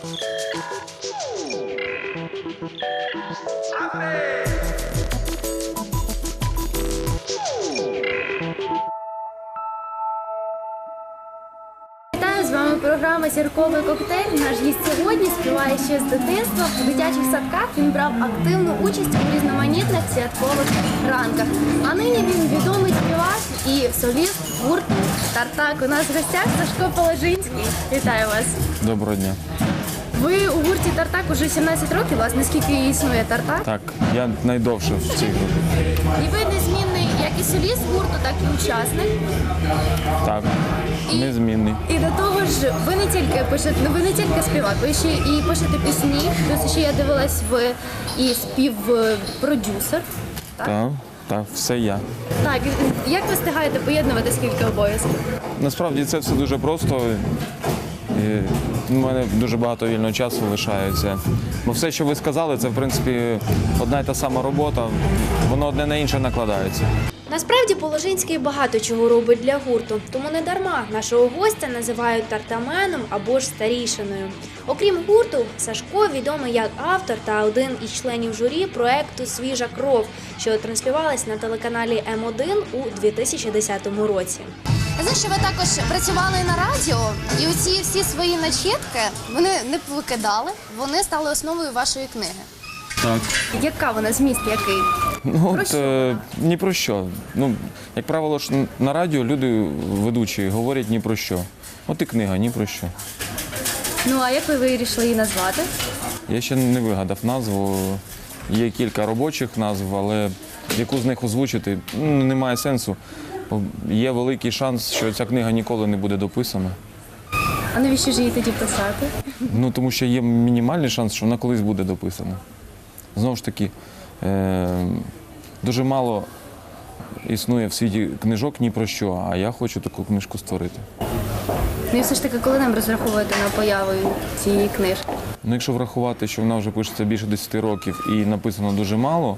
Вітаю з вами програма Зірковий коктейль. Наш гість сьогодні співає ще з дитинства. В дитячих садках він брав активну участь у різноманітних святкових ранках. А нині він відомий співак і соліст гурту Тартак. У нас в гостях Сашко Положинський. Вітаю вас. Доброго дня. Ви у гурті Тартак уже 17 років. Власне, скільки існує Тартак? Так, я найдовше в цій групі. І ви незмінний як і соліст гурту, так і учасник. Так, незмінний. І до того ж, ви не тільки пишете, ну, ви не тільки співак, ви ще і пишете пісні. Плюс ще я дивилась, ви і співпродюсер. Так? Так, так, все я. так, як ви встигаєте поєднувати скільки обов'язків? Насправді це все дуже просто. У мене дуже багато вільного часу лишається. Бо все, що ви сказали, це в принципі одна й та сама робота, воно одне на інше накладається. Насправді Положинський багато чого робить для гурту, тому не дарма нашого гостя називають тартаменом або ж старішиною. Окрім гурту, Сашко відомий як автор та один із членів журі проекту Свіжа кров, що транслювалась на телеканалі М1 у 2010 році. Знаю, що ви також працювали на радіо, і оці всі свої начітки вони не викидали, вони стали основою вашої книги. Так. Яка вона зміст який? Ну, Про от, що е, ні про що. Ну, як правило, ж на радіо люди ведучі говорять ні про що. От і книга, ні про що. Ну а як ви вирішили її назвати? Я ще не вигадав назву. Є кілька робочих назв, але яку з них озвучити ну, немає сенсу. Бо Є великий шанс, що ця книга ніколи не буде дописана. А навіщо ж її тоді писати? Ну тому що є мінімальний шанс, що вона колись буде дописана. Знову ж таки, е- дуже мало існує в світі книжок ні про що, а я хочу таку книжку створити. Ну і все ж таки, коли нам розраховувати на появу цієї книжки? Ну, якщо врахувати, що вона вже пишеться більше 10 років і написано дуже мало,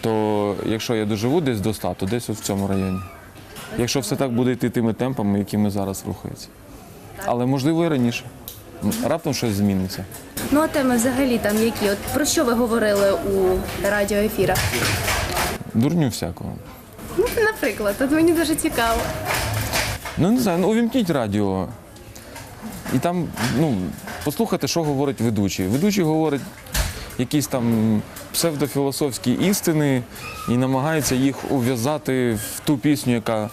то якщо я доживу десь до 100, то десь от в цьому районі. Якщо все так буде йти тими темпами, якими зараз рухається. Але можливо і раніше. Раптом щось зміниться. Ну а теми взагалі там які? От про що ви говорили у радіоефірах? Дурню всякого. Ну, наприклад, от мені дуже цікаво. Ну не знаю, ну увімкніть радіо. І там, ну, послухайте, що говорить ведучий. Ведучий говорить якісь там псевдофілософські істини і намагається їх ув'язати в ту пісню, яка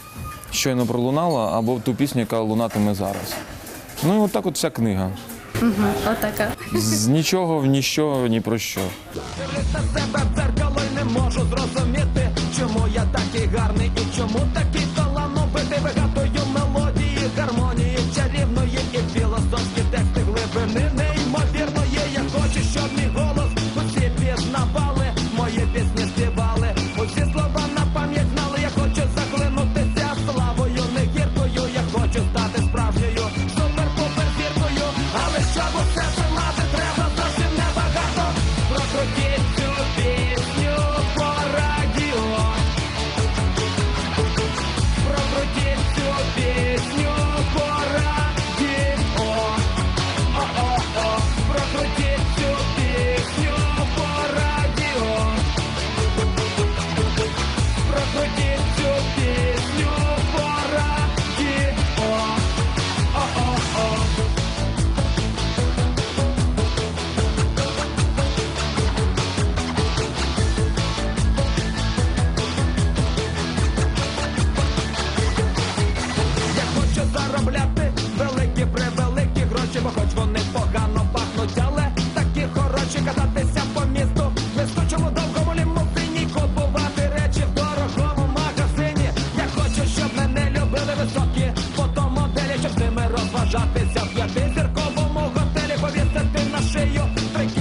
щойно пролунала, або в ту пісню, яка лунатиме зараз. Ну і от так от вся книга. Угу, отака. З нічого в ніщо, ні про що. Дивлюсь на себе в дзеркало й не можу зрозуміти, чому я такий гарний і чому такий талановитий sé yo, tranquilo.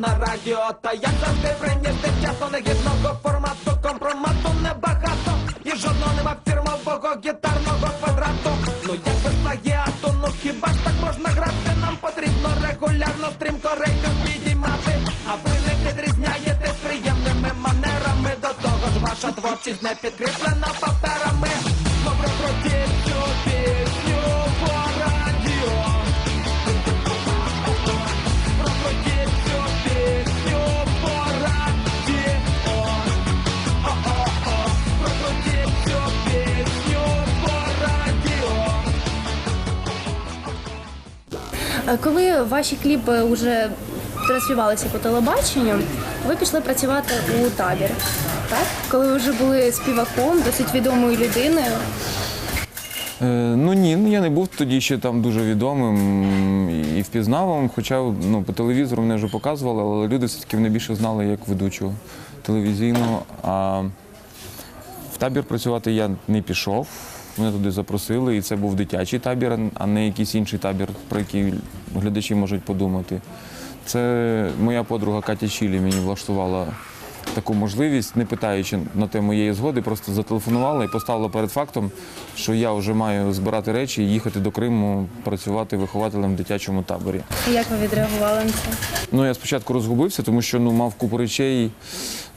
На радіо, та як завжди прийняти часу негідного формату, компромату небагато, і жодного нема фірмового гітарного квадрату. Ну як без плагіату, ну хіба ж так можна грати? Нам потрібно регулярно стрімко рейтинг підіймати, а ви не відрізняєтесь приємними манерами. До того ж ваша творчість не підкріплена паперами. Коли ваші кліпи вже транслювалися по телебаченню, ви пішли працювати у табір. Так? Коли ви вже були співаком, досить відомою людиною. Е, ну ні, ну я не був тоді ще там дуже відомим і впізнавим, хоча ну, по телевізору мене вже показували, але люди все-таки мене більше знали як ведучого телевізійного. А в табір працювати я не пішов. Мене туди запросили, і це був дитячий табір, а не якийсь інший табір, про який глядачі можуть подумати. Це моя подруга Катя Чілі мені влаштувала таку можливість, не питаючи на те моєї згоди, просто зателефонувала і поставила перед фактом, що я вже маю збирати речі і їхати до Криму працювати вихователем в дитячому таборі. Як ви відреагували на це? Ну, я спочатку розгубився, тому що ну, мав купу речей,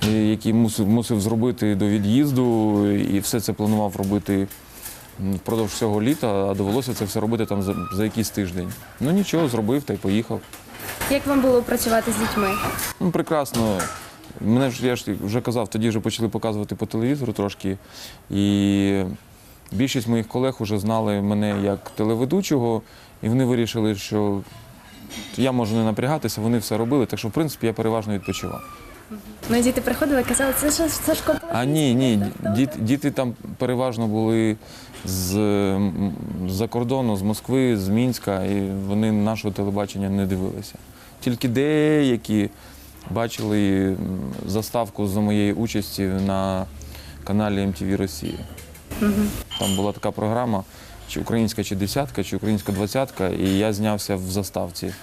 е, які мусив, мусив зробити до від'їзду, і все це планував робити впродовж всього літа, а довелося це все робити там за, за якийсь тиждень. Ну нічого, зробив та й поїхав. Як вам було працювати з дітьми? Ну, прекрасно. Мене ж я ж вже казав, тоді вже почали показувати по телевізору трошки. І більшість моїх колег вже знали мене як телеведучого, і вони вирішили, що я можу не напрягатися, вони все робили, так що, в принципі, я переважно відпочивав. Ну, діти приходили і казали, це ж Сашко. А ні, ні, діти, діти там переважно були з, з-за кордону, з Москви, з Мінська, і вони нашого телебачення не дивилися. Тільки деякі бачили заставку за моєї участі на каналі MTV Росія. Там була така програма, чи українська чи десятка, чи українська двадцятка, і я знявся в заставці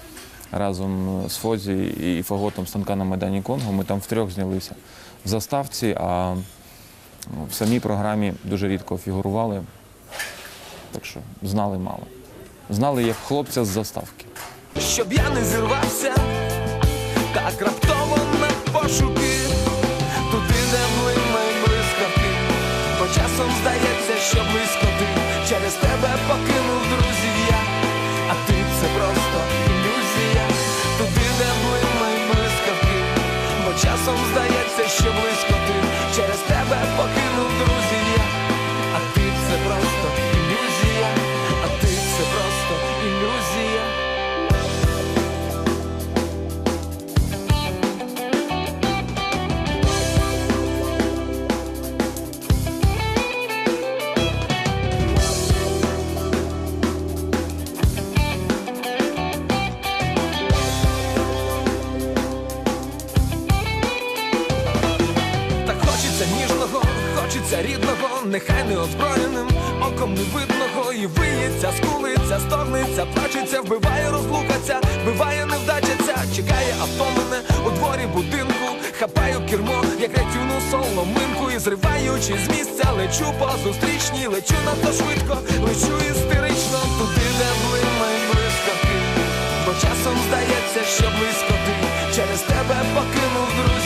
разом з Фозі і Фаготом станка на Майдані Конго. Ми там втрьох знялися в заставці, а ну, в самій програмі дуже рідко фігурували. Так що знали мало. Знали як хлопця з заставки. щоб я не зірвався, так раптово на пошуки, туди, де блимай блискавки, бо часом здається, що близько ти через тебе покинув вбиває, розлукаться, вбиває, невдачаться, чекає авто мене у дворі будинку, хапаю кермо, як рятівну соломинку, і зриваючи з місця, лечу по зустрічній, лечу надто швидко, лечу істерично, туди, де блимай блискавки, бо часом здається, що близько ти. Через тебе покинув друзів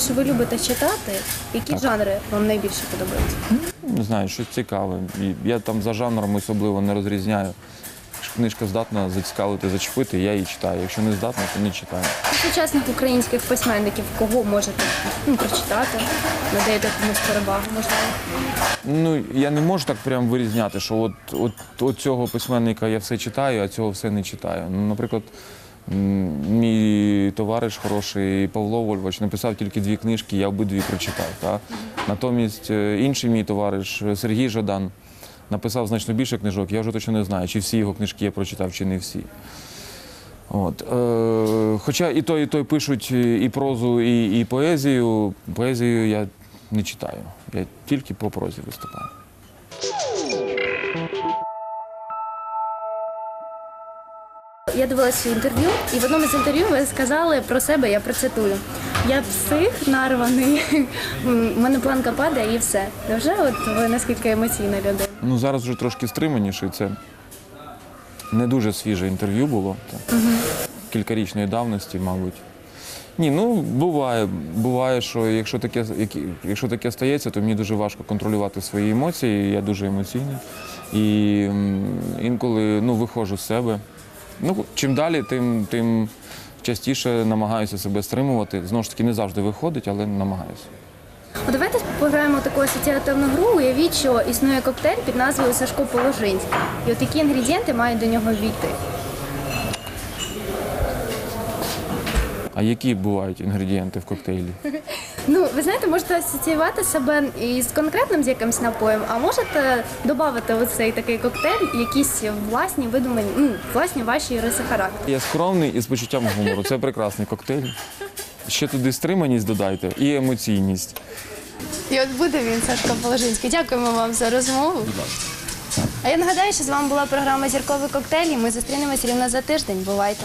знаю, що ви любите читати. Які жанри вам найбільше подобаються? Не знаю, щось цікаве. Я там за жанром особливо не розрізняю. Якщо Книжка здатна зацікавити, зачепити, я її читаю. Якщо не здатна, то не читаю. Сучасних українських письменників, кого можете ну, прочитати, надаєте комусь перевагу, можливо. Ну, я не можу так прям вирізняти, що от, от, от цього письменника я все читаю, а цього все не читаю. Ну, наприклад, мій товариш хороший Павло Вольвач написав тільки дві книжки, я обидві прочитав. Та? Натомість е, інший мій товариш е, Сергій Жадан написав значно більше книжок, я вже точно не знаю, чи всі його книжки я прочитав, чи не всі. От. Е, хоча і той, і той пишуть і прозу, і, і поезію. Поезію я не читаю. Я тільки по прозі виступаю. Я дивилася інтерв'ю, і в одному з інтерв'ю ви сказали про себе, я процитую. Я псих нарваний, у мене планка падає і все. Невже от ви наскільки емоційна людина? Ну зараз вже трошки стриманіше. Це не дуже свіже інтерв'ю було. Так. Кількарічної давності, мабуть. Ні, ну буває. Буває, що якщо таке, якщо таке стається, то мені дуже важко контролювати свої емоції. Я дуже емоційний. І інколи ну, виходжу з себе. Ну, чим далі, тим, тим частіше намагаюся себе стримувати. Знову ж таки, не завжди виходить, але намагаюся. От давайте пограємо таку асоціативну гру. Уявіть, що існує коктейль під назвою Сашко Положинський. І от які інгредієнти мають до нього війти? А які бувають інгредієнти в коктейлі? Ну, ви знаєте, можете асоціювати себе із конкретним з якимось напоєм, а можете додати оцей такий коктейль, якісь власні видумані, ну, власні ваші риси характеру. Я скромний і з почуттям гумору. Це прекрасний коктейль. Ще туди стриманість додайте і емоційність. І от буде він, Сашко Положинський. Дякуємо вам за розмову. А я нагадаю, що з вами була програма Зірковий коктейль. і Ми зустрінемось рівно за тиждень. Бувайте!